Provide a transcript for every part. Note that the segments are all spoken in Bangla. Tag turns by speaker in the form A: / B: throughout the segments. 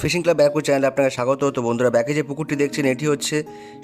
A: ফিশিং ক্লাব ব্যাকুর চ্যানেলে আপনাকে স্বাগত। তো বন্ধুরা, ব্যাকে যে পুকুরটি দেখছেন, এটি হচ্ছে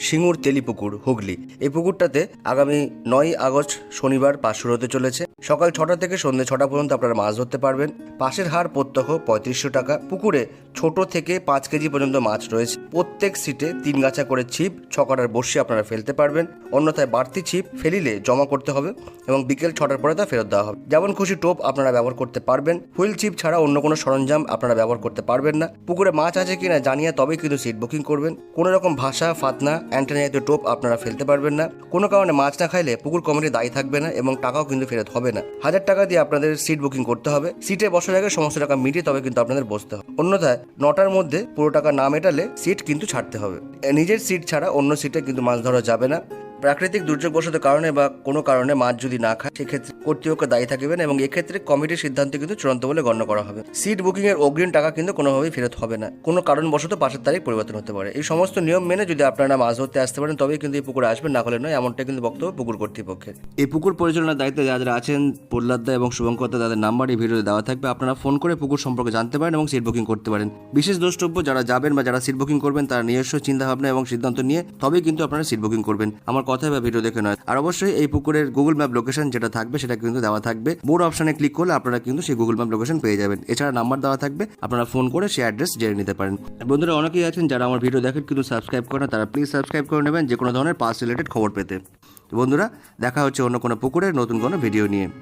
A: সিঙ্গুর তেলি পুকুর, হুগলি। এই পুকুরটাতে আগামী নয় আগস্ট শনিবার পাশ শুরু হতে চলেছে। সকাল ছটা থেকে সন্ধ্যে ছটা পর্যন্ত আপনারা মাছ ধরতে পারবেন। পাশের হার প্রত্যহ পঁয়ত্রিশশো টাকা। পুকুরে ছোট থেকে পাঁচ কেজি পর্যন্ত মাছ রয়েছে। প্রত্যেক সিটে তিন গাছা করে ছিপ ছকাটার বসে আপনারা ফেলতে পারবেন। অন্যথায় বাড়তি ছিপ ফেলিলে জমা করতে হবে এবং বিকেল ছটার পরে তা ফেরত দেওয়া হবে। যেমন খুশি টোপ আপনারা ব্যবহার করতে পারবেন। হুইল ছিপ ছাড়া অন্য কোনো সরঞ্জাম আপনারা ব্যবহার করতে পারবেন না। পুকুরে মাছ আছে কিনা জানিয়ে তবেই কিন্তু সিট বুকিং করবেন। কোনো রকম ভাষা, ফাতনা অ্যান্টেনা জাতীয় টোপ আপনারা ফেলতে পারবেন না। কোনো কারণে মাছ না খাইলে পুকুর কমিটি দায়ী থাকবে না এবং টাকাও কিন্তু ফেরত হবে না। হাজার টাকা দিয়ে আপনাদের সিট বুকিং করতে হবে। সিটে বসার আগে সমস্ত টাকা মিটিয়ে তবে কিন্তু আপনাদের বসতে হবে। অন্যথায় নটার মধ্যে পুরো টাকা না মেটালে সিট কিন্তু ছাড়তে হবে। নিজের সিট ছাড়া অন্য সিটে কিন্তু মাছ ধরা যাবে না। প্রাকৃতিক দুর্যোগবশত কারণে বা কোনো কারণে মাছ যদি না খায়, সেক্ষেত্রে কর্তৃপক্ষ দায়ী থাকবেন এবং এক্ষেত্রে কমিটির সিদ্ধান্ত কিন্তু চূড়ান্ত বলে গণ্য করা হবে। সিট বুকিং এর অগ্রিম টাকা কিন্তু কোনোভাবেই ফেরত হবে না। কোনো কারণবশত পাশের তারিখ পরিবর্তন হতে পারে। এই সমস্ত নিয়ম মেনে যদি আপনারা মাছ ধরতে আসতে পারেন, তবেই কিন্তু এই পুকুরে আসবেন, না হলে নয় এমনটা কিন্তু বক্তব্য পুকুর কর্তৃপক্ষের। এই পুকুর পরিচালনার দায়িত্বে যারা আছেন প্রহ্লাদদা এবং শুভঙ্করদা তাদের নাম্বার এই ভিডিওতে দেওয়া থাকবে। আপনারা ফোন করে পুকুর সম্পর্কে জানতে পারেন এবং সিট বুকিং করতে পারেন। বিশেষ দ্রষ্টব্য, যারা যাবেন বা যারা সিট বুকিং করবেন, তারা নিজস্ব চিন্তাভাবনা এবং সিদ্ধান্ত নিয়ে তবেই কিন্তু আপনারা সিট বুকিং করবেন। আমার কথায় বা ভিডিও দেখে নয়। আর অবশ্যই এই পুকুরের গুগল ম্যাপ লোকেশন যেটা থাকবে, সেটা কিন্তু দেওয়া থাকবে। মোর অপশনে ক্লিক করলে আপনারা কিন্তু সেই গুগল ম্যাপ লোকেশন পেয়ে যাবেন। এছাড়া নাম্বার দেওয়া থাকবে, আপনারা ফোন করে সেই অ্যাড্রেস জেনে নিতে পারেন। বন্ধুরা, অনেকেই আছেন যারা আমার ভিডিও দেখেন কিন্তু সাবস্ক্রাইব করেন তারা প্লিজ সাবস্ক্রাইব করে নেবেন যে কোনো ধরনের পাস রিলেটেড খবর পেতে। বন্ধুরা, দেখা হচ্ছে অন্য কোনো পুকুরের নতুন কোনো ভিডিও নিয়ে।